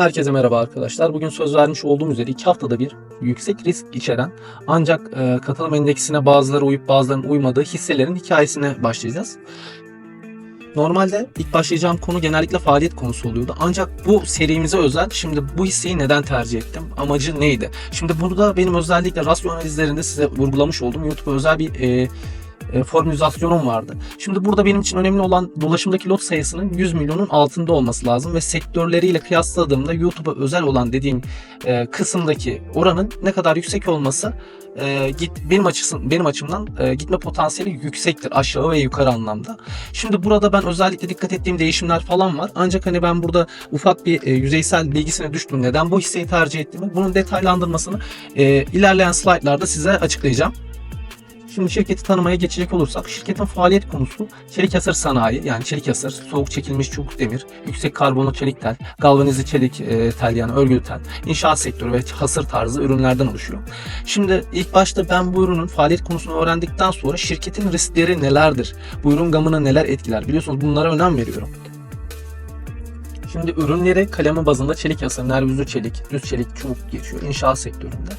Herkese merhaba arkadaşlar. Bugün söz vermiş olduğum üzere iki haftada bir yüksek risk içeren ancak e, katılım endeksine bazıları uyup bazılarının uymadığı hisselerin hikayesine başlayacağız. Normalde ilk başlayacağım konu genellikle faaliyet konusu oluyordu. Ancak bu serimize özel şimdi bu hisseyi neden tercih ettim? Amacı neydi? Şimdi burada benim özellikle rasyo analizlerinde size vurgulamış olduğum YouTube'a özel bir e, e, formülizasyonum vardı. Şimdi burada benim için önemli olan dolaşımdaki lot sayısının 100 milyonun altında olması lazım ve sektörleriyle kıyasladığımda YouTube'a özel olan dediğim e, kısımdaki oranın ne kadar yüksek olması e, git benim açısın benim açımdan e, gitme potansiyeli yüksektir aşağı ve yukarı anlamda. Şimdi burada ben özellikle dikkat ettiğim değişimler falan var. Ancak hani ben burada ufak bir e, yüzeysel bilgisine düştüm. Neden bu hisseyi tercih ettiğimi, bunun detaylandırmasını e, ilerleyen slaytlarda size açıklayacağım. Şimdi şirketi tanımaya geçecek olursak şirketin faaliyet konusu çelik hasır sanayi yani çelik hasır, soğuk çekilmiş çubuk demir, yüksek karbonlu çelik tel, galvanize çelik e, tel yani örgülü tel, inşaat sektörü ve hasır tarzı ürünlerden oluşuyor. Şimdi ilk başta ben bu ürünün faaliyet konusunu öğrendikten sonra şirketin riskleri nelerdir? Bu ürün gamını neler etkiler? Biliyorsunuz bunlara önem veriyorum. Şimdi ürünleri kalemi bazında çelik yasa, nervüzü çelik, düz çelik, çubuk geçiyor inşaat sektöründe.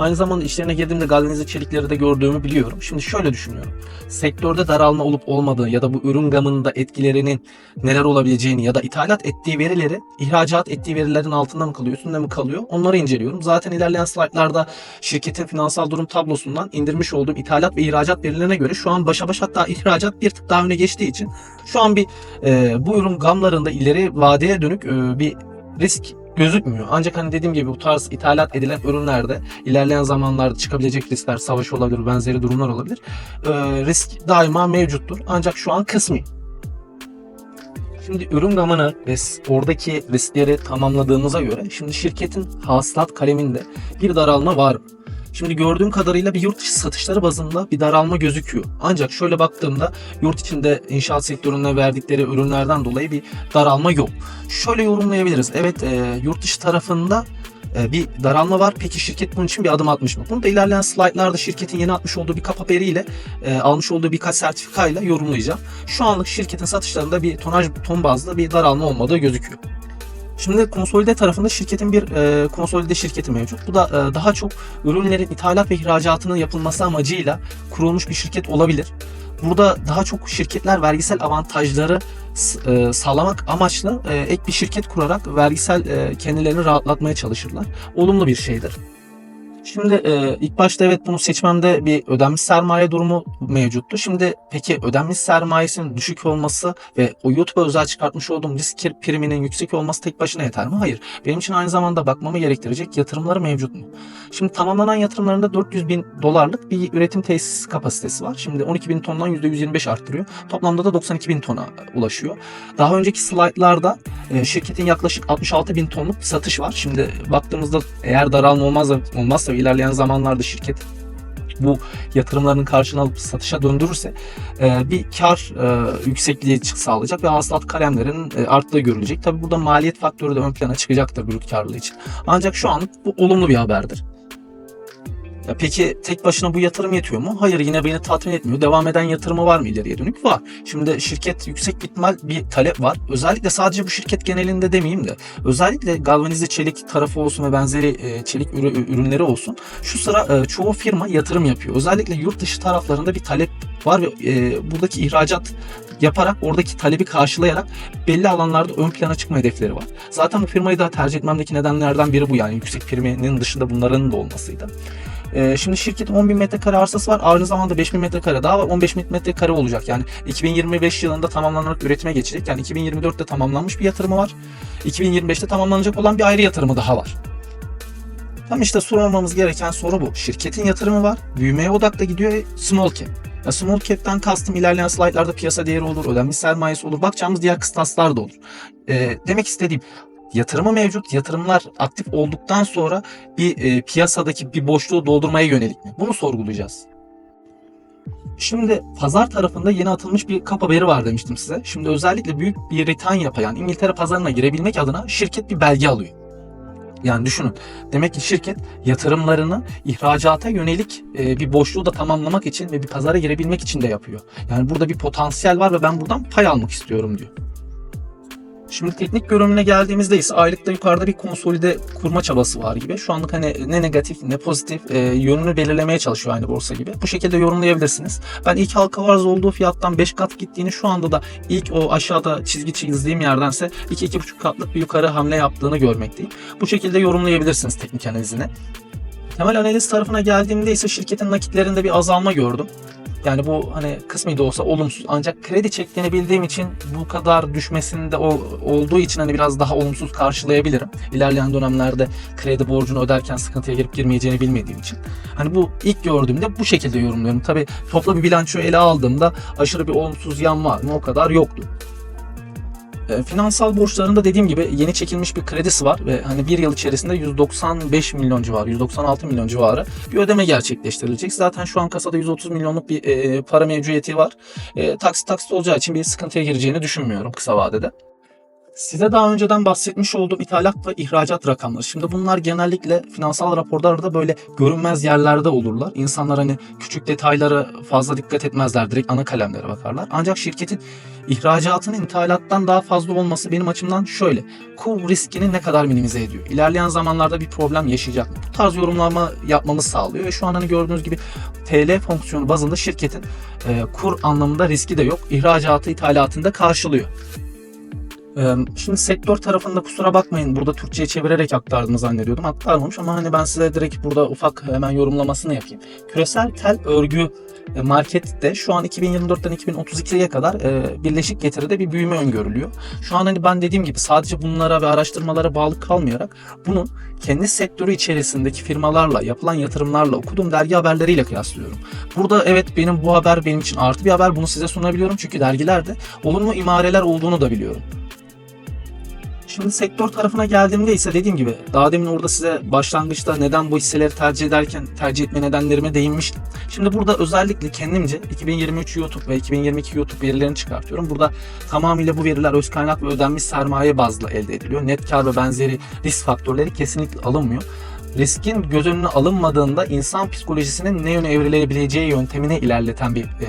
Aynı zamanda işlerine girdiğimde galvanize çelikleri de gördüğümü biliyorum. Şimdi şöyle düşünüyorum. Sektörde daralma olup olmadığı ya da bu ürün gamında etkilerinin neler olabileceğini ya da ithalat ettiği verileri ihracat ettiği verilerin altında mı kalıyor, üstünde mi kalıyor? Onları inceliyorum. Zaten ilerleyen slaytlarda şirketin finansal durum tablosundan indirmiş olduğum ithalat ve ihracat verilerine göre şu an başa baş hatta ihracat bir tık daha öne geçtiği için şu an bir e, bu ürün gamlarında ileri vadeye dönük e, bir risk gözükmüyor. Ancak hani dediğim gibi bu tarz ithalat edilen ürünlerde ilerleyen zamanlarda çıkabilecek riskler, savaş olabilir, benzeri durumlar olabilir. E, risk daima mevcuttur. Ancak şu an kısmi. Şimdi ürün gamını ve oradaki riskleri tamamladığımıza göre şimdi şirketin hasılat kaleminde bir daralma var mı? Şimdi gördüğüm kadarıyla bir yurt dışı satışları bazında bir daralma gözüküyor. Ancak şöyle baktığımda yurt içinde inşaat sektörüne verdikleri ürünlerden dolayı bir daralma yok. Şöyle yorumlayabiliriz. Evet e, yurt dışı tarafında e, bir daralma var. Peki şirket bunun için bir adım atmış mı? Bunu da ilerleyen slaytlarda şirketin yeni atmış olduğu bir kap haberiyle e, almış olduğu birkaç sertifikayla yorumlayacağım. Şu anlık şirketin satışlarında bir tonaj ton bazlı bir daralma olmadığı gözüküyor. Şimdi konsolide tarafında şirketin bir e, konsolide şirketi mevcut. Bu da e, daha çok ürünlerin ithalat ve ihracatının yapılması amacıyla kurulmuş bir şirket olabilir. Burada daha çok şirketler vergisel avantajları e, sağlamak amaçlı e, ek bir şirket kurarak vergisel e, kendilerini rahatlatmaya çalışırlar. Olumlu bir şeydir. Şimdi e, ilk başta evet bunu seçmemde bir ödenmiş sermaye durumu mevcuttu. Şimdi peki ödenmiş sermayesinin düşük olması ve o YouTube'a özel çıkartmış olduğum risk priminin yüksek olması tek başına yeter mi? Hayır. Benim için aynı zamanda bakmamı gerektirecek yatırımları mevcut mu? Şimdi tamamlanan yatırımlarında 400 bin dolarlık bir üretim tesis kapasitesi var. Şimdi 12 bin tondan %125 arttırıyor. Toplamda da 92 bin tona ulaşıyor. Daha önceki slaytlarda e, şirketin yaklaşık 66 bin tonluk bir satış var. Şimdi baktığımızda eğer daralma olmaz, olmazsa ve ilerleyen zamanlarda şirket bu yatırımlarının karşılığını alıp satışa döndürürse e, bir kar e, yüksekliği sağlayacak ve hasılat kalemlerin e, arttığı görülecek. Tabi burada maliyet faktörü de ön plana çıkacaktır brüt karlılığı için. Ancak şu an bu olumlu bir haberdir. Ya peki tek başına bu yatırım yetiyor mu? Hayır yine beni tatmin etmiyor. Devam eden yatırımı var mı ileriye dönük? Var. Şimdi şirket yüksek ihtimal bir talep var. Özellikle sadece bu şirket genelinde demeyeyim de özellikle galvanize çelik tarafı olsun ve benzeri e, çelik ürü- ürünleri olsun. Şu sıra e, çoğu firma yatırım yapıyor. Özellikle yurt dışı taraflarında bir talep var ve e, buradaki ihracat yaparak oradaki talebi karşılayarak belli alanlarda ön plana çıkma hedefleri var. Zaten bu firmayı da tercih etmemdeki nedenlerden biri bu yani yüksek priminin dışında bunların da olmasıydı. Ee, şimdi şirketin 10.000 metrekare arsası var. Aynı zamanda 5.000 metrekare daha var. 15.000 metrekare olacak. Yani 2025 yılında tamamlanarak üretime geçecek. Yani 2024'te tamamlanmış bir yatırımı var. 2025'te tamamlanacak olan bir ayrı yatırımı daha var. Tam işte sormamız gereken soru bu. Şirketin yatırımı var. Büyümeye odaklı gidiyor. Small cap. Ya small cap'ten kastım ilerleyen slaytlarda piyasa değeri olur, ödenmiş sermayesi olur. Bakacağımız diğer kıstaslar da olur. Ee, demek istediğim yatırımı mevcut. Yatırımlar aktif olduktan sonra bir e, piyasadaki bir boşluğu doldurmaya yönelik mi? Bunu sorgulayacağız. Şimdi pazar tarafında yeni atılmış bir kap haberi var demiştim size. Şimdi özellikle büyük bir return yapan İngiltere pazarına girebilmek adına şirket bir belge alıyor. Yani düşünün. Demek ki şirket yatırımlarını ihracata yönelik e, bir boşluğu da tamamlamak için ve bir pazara girebilmek için de yapıyor. Yani burada bir potansiyel var ve ben buradan pay almak istiyorum diyor. Şimdi teknik görünümüne geldiğimizde ise aylıkta yukarıda bir konsolide kurma çabası var gibi. Şu anlık hani ne negatif ne pozitif e, yönünü belirlemeye çalışıyor aynı borsa gibi. Bu şekilde yorumlayabilirsiniz. Ben ilk halka varz olduğu fiyattan 5 kat gittiğini şu anda da ilk o aşağıda çizgi çizdiğim yerdense 2-2,5 katlık bir yukarı hamle yaptığını görmekteyim. Bu şekilde yorumlayabilirsiniz teknik analizine. Temel analiz tarafına geldiğimde ise şirketin nakitlerinde bir azalma gördüm. Yani bu hani kısmi de olsa olumsuz ancak kredi çektiğini bildiğim için bu kadar düşmesinde o, olduğu için hani biraz daha olumsuz karşılayabilirim. İlerleyen dönemlerde kredi borcunu öderken sıkıntıya girip girmeyeceğini bilmediğim için. Hani bu ilk gördüğümde bu şekilde yorumluyorum. Tabi toplu bir bilançoyu ele aldığımda aşırı bir olumsuz yan var mı o kadar yoktu. E, Finansal borçlarında dediğim gibi yeni çekilmiş bir kredisi var ve hani bir yıl içerisinde 195 milyon civarı, 196 milyon civarı bir ödeme gerçekleştirilecek. Zaten şu an kasada 130 milyonluk bir e, para mevcudiyeti var. E, taksit taksit olacağı için bir sıkıntıya gireceğini düşünmüyorum kısa vadede. Size daha önceden bahsetmiş olduğum ithalat ve ihracat rakamları. Şimdi bunlar genellikle finansal raporlarda böyle görünmez yerlerde olurlar. İnsanlar hani küçük detaylara fazla dikkat etmezler. Direkt ana kalemlere bakarlar. Ancak şirketin ihracatının ithalattan daha fazla olması benim açımdan şöyle. Kur riskini ne kadar minimize ediyor? İlerleyen zamanlarda bir problem yaşayacak mı? Bu tarz yorumlama yapmamız sağlıyor ve şu an hani gördüğünüz gibi TL fonksiyonu bazında şirketin e, kur anlamında riski de yok. İhracatı ithalatında karşılıyor. Ee, Şimdi sektör tarafında kusura bakmayın burada Türkçe'ye çevirerek aktardığını zannediyordum. Aktarmamış ama hani ben size direkt burada ufak hemen yorumlamasını yapayım. Küresel tel örgü e, markette şu an 2024'ten 2032'ye kadar e, birleşik getiride bir büyüme öngörülüyor. Şu an hani ben dediğim gibi sadece bunlara ve araştırmalara bağlı kalmayarak bunun kendi sektörü içerisindeki firmalarla, yapılan yatırımlarla, okuduğum dergi haberleriyle kıyaslıyorum. Burada evet benim bu haber benim için artı bir haber. Bunu size sunabiliyorum çünkü dergilerde olumlu imareler olduğunu da biliyorum. Şimdi sektör tarafına geldiğimde ise dediğim gibi daha demin orada size başlangıçta neden bu hisseleri tercih ederken tercih etme nedenlerime değinmiştim. Şimdi burada özellikle kendimce 2023 YouTube ve 2022 YouTube verilerini çıkartıyorum. Burada tamamıyla bu veriler öz kaynak ve ödenmiş sermaye bazlı elde ediliyor. Net kar ve benzeri risk faktörleri kesinlikle alınmıyor riskin göz önüne alınmadığında insan psikolojisinin ne yöne evrilebileceği yöntemine ilerleten bir e,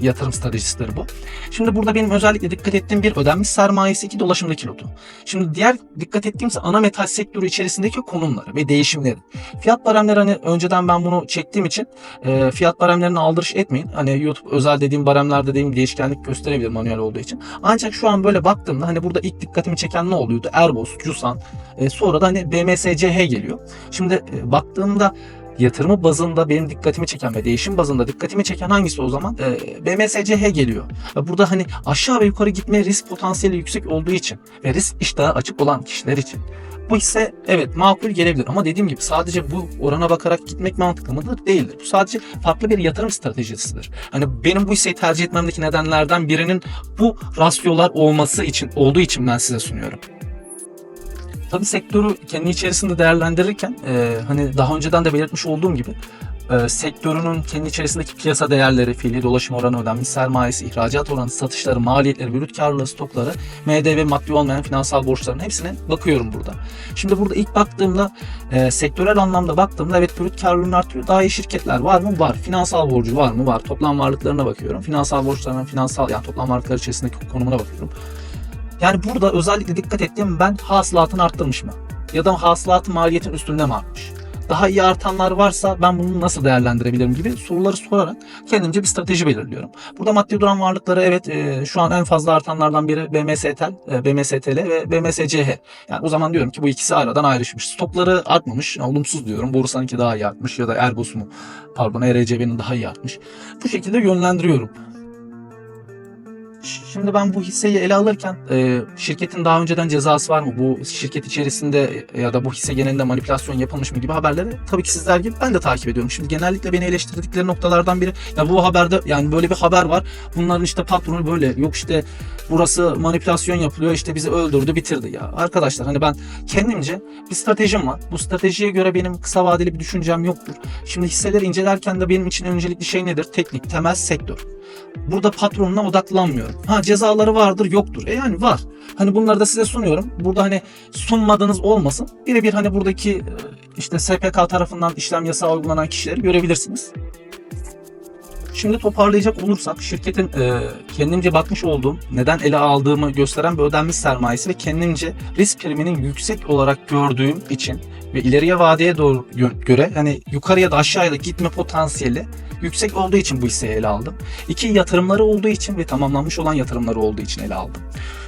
yatırım stratejisidir bu. Şimdi burada benim özellikle dikkat ettiğim bir ödenmiş sermayesi, iki dolaşımdaki lotu. Şimdi diğer dikkat ettiğimse ana metal sektörü içerisindeki konumları ve değişimleri. Fiyat baremleri hani önceden ben bunu çektiğim için e, fiyat baremlerine aldırış etmeyin. Hani YouTube özel dediğim baremler dediğim değişkenlik gösterebilir manuel olduğu için. Ancak şu an böyle baktığımda hani burada ilk dikkatimi çeken ne oluyordu? Airbus, Cusan, e, sonra da hani BMSCH geliyor. Şimdi e, baktığımda yatırımı bazında benim dikkatimi çeken ve değişim bazında dikkatimi çeken hangisi o zaman? E, BMSCH geliyor. Burada hani aşağı ve yukarı gitme risk potansiyeli yüksek olduğu için ve risk iştahı açık olan kişiler için bu hisse evet makul gelebilir ama dediğim gibi sadece bu orana bakarak gitmek mantıklı mıdır? Değildir. Bu sadece farklı bir yatırım stratejisidir. Hani benim bu hisseyi tercih etmemdeki nedenlerden birinin bu rasyolar olması için olduğu için ben size sunuyorum. Tabii sektörü kendi içerisinde değerlendirirken e, hani daha önceden de belirtmiş olduğum gibi e, sektörünün kendi içerisindeki piyasa değerleri, fiili dolaşım oranı, ödenmiş sermayesi, ihracat oranı, satışları, maliyetleri, brüt karlılığı, stokları, MDV, maddi olmayan finansal borçların hepsine bakıyorum burada. Şimdi burada ilk baktığımda e, sektörel anlamda baktığımda evet brüt karlılığını artırıyor. Daha iyi şirketler var mı? Var. Finansal borcu var mı? Var. Toplam varlıklarına bakıyorum. Finansal borçlarının finansal yani toplam varlıklar içerisindeki konumuna bakıyorum. Yani burada özellikle dikkat ettiğim ben hasılatını arttırmış mı? Ya da hasılatı maliyetin üstünde mi artmış? Daha iyi artanlar varsa ben bunu nasıl değerlendirebilirim gibi soruları sorarak kendimce bir strateji belirliyorum. Burada maddi duran varlıkları evet e, şu an en fazla artanlardan biri BMSTL, e, BMSTL ve BMSCH. Yani o zaman diyorum ki bu ikisi aradan ayrışmış. Stokları artmamış. Olumsuz diyorum. Borusanınki daha iyi artmış ya da mu? Pardon ERCB'nin daha iyi artmış. Bu şekilde yönlendiriyorum. Şimdi ben bu hisseyi ele alırken e, şirketin daha önceden cezası var mı? Bu şirket içerisinde ya da bu hisse genelinde manipülasyon yapılmış mı gibi haberleri tabii ki sizler gibi ben de takip ediyorum. Şimdi genellikle beni eleştirdikleri noktalardan biri ya bu haberde yani böyle bir haber var. Bunların işte patronu böyle yok işte burası manipülasyon yapılıyor işte bizi öldürdü bitirdi ya. Arkadaşlar hani ben kendimce bir stratejim var. Bu stratejiye göre benim kısa vadeli bir düşüncem yoktur. Şimdi hisseleri incelerken de benim için öncelikli şey nedir? Teknik, temel sektör. Burada patronuna odaklanmıyorum. Ha cezaları vardır yoktur. E yani var. Hani bunları da size sunuyorum. Burada hani sunmadığınız olmasın. Birebir hani buradaki e, işte SPK tarafından işlem yasağı uygulanan kişileri görebilirsiniz. Şimdi toparlayacak olursak şirketin e, kendimce bakmış olduğum, neden ele aldığımı gösteren bir ödenmiş sermayesi ve kendimce risk priminin yüksek olarak gördüğüm için ve ileriye vadeye doğru gö- göre hani yukarıya da aşağıya da gitme potansiyeli yüksek olduğu için bu hisseyi ele aldım. İki yatırımları olduğu için ve tamamlanmış olan yatırımları olduğu için ele aldım.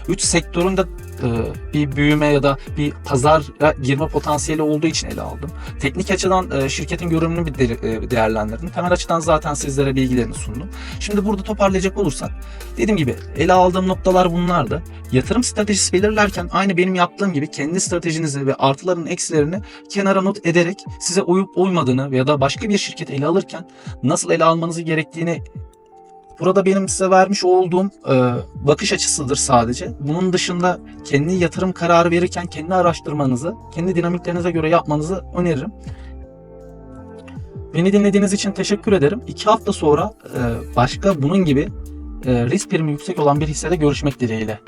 Üç sektöründe e, bir büyüme ya da bir pazara girme potansiyeli olduğu için ele aldım. Teknik açıdan e, şirketin görünümünü bir de- e, değerlendirdim. Temel açıdan zaten sizlere bilgilerini sundum. Şimdi burada toparlayacak olursak dediğim gibi ele aldığım noktalar bunlardı. Yatırım stratejisi belirlerken aynı benim yaptığım gibi kendi stratejinizi ve artıların eksilerini kenara not ederek size uyup uymadığını ya da başka bir şirket ele alırken nasıl ele almanızı gerektiğini burada benim size vermiş olduğum e, bakış açısıdır sadece. Bunun dışında kendi yatırım kararı verirken kendi araştırmanızı, kendi dinamiklerinize göre yapmanızı öneririm. Beni dinlediğiniz için teşekkür ederim. İki hafta sonra e, başka bunun gibi e, risk primi yüksek olan bir hissede görüşmek dileğiyle.